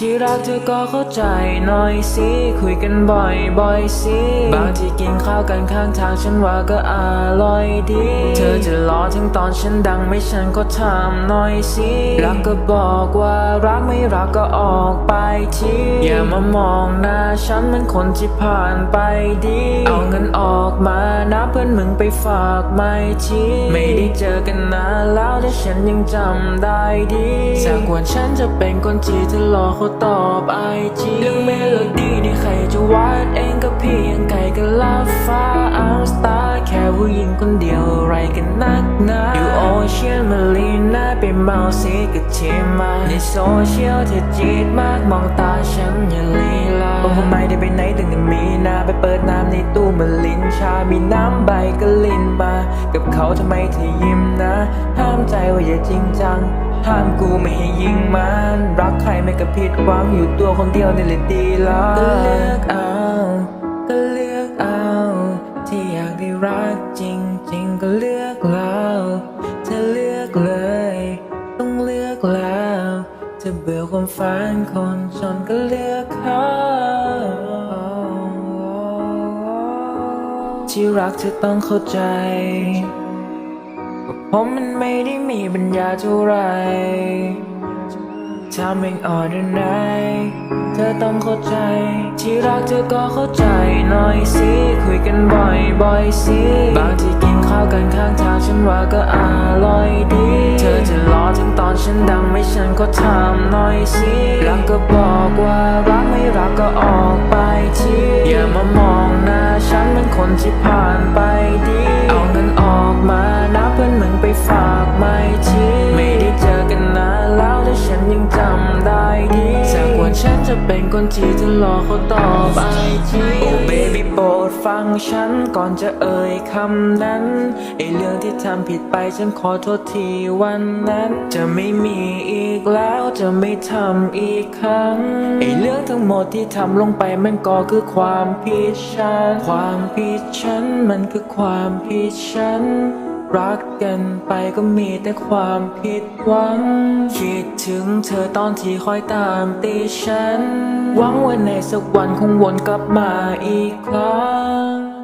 ที่รักเธอก็เข้าใจหน่อยสิคุยกันบ่อยบ่อยสิบางทีกินข้าวกันข้างทางฉันว่าก็อร่อยดี เธอจะรอถึงตอนฉันดังไม่ฉันก็ทำหน่อยสิรักก็บอกว่ารักไม่รักก็ออกไปทีอย่ามามองหน้าฉันเหมือนคนที่ผ่านไปดี เอาเงินออกมานะเพื่อนมึงไปฝากไม่ทีไม่ได้เจอกันนานแล้วแต่ฉันยังจำได้ดีจากวันฉันจะเป็นคนที่เธอรอเขาตอบไอจีเรื่องเมโลดี้นี่ใครจะวาดเองก็พี่ยงไก่กับลาฟ้าอัลสตาร์แค่ผู้หญิงคนเดียวอะไรกันนักหนาอยู่โอเชียนมาลีน่าไปเมาสีกับเทมาในโซเชียลเธอจีดมากมองตาฉันอย่าลีลาบอกว่าไม่ได้ไปไหนตั้งแต่มีนาไปเปิดน้ำใน ตู้มาลินชา มีน้ำใบก็ลินมา กับเขาทำไมเธอยิ้มนะ ห้ามใจว่าอย่าจริงจัง ห้ามกูไม่ให้ยิงมัน รักใครไม่กระผิดหวังอยู่ตัวคนเดียวนี่แหละดีแล้วก็เลือกเอา ก็เลือกเอา ที่อยากได้รักจริงๆก็เลือกเราจะเลือกเลย ต้องเลือกแล้วจะเบื่อความฝันคนจนก็เลือกเขา ที่รักเธอต้องเข้าใจว่าผมมันไม่ได้มีปัญญาเท่าไรทำเองอ่อนไหนเธอต้องเข้าใจ ที่รักเธอก็เข้าใจหน่อยสิ คุยกันบ่อยบ่อยสิบางทีกินข้าวกันข้างทางฉันว่าก็อร่อยดี เธอจะรอถึงตอนฉันดังไม่ฉันก็ทำหน่อยสิ รักก็บอกว่ารักไม่รักก็ออกไปทีอย่ามามอง คนที่ผ่านไปดี เอาเงินออกมานะเพื่อนมึงไปฝากไม่ทีไม่ได้เจอกันนานแล้วแต่ฉันยังจำได้ดีจากวันฉันจะเป็นคนที่เธอรอเขาตอบไอทีโอ้เบบี้โบ ดฟังฉันก่อนจะเอ่ยคำนั้นไอเรื่องที่ทำผิดไปฉันขอโทษทีวันนั้น จะไม่มีอีกแล้วจะไม่ทำอีกครั้งไอเรื่องทั้งหมดที่ทำลงไปมันก็คือความผิดฉัน ความผิดฉันมันคือความผิดฉัน รักกันไปก็มีแต่ความผิดหวัง คิดถึงเธอตอนที่คอยตามตีฉัน หวังว่าในสักวันคงวนกลับมาอีกครั้ง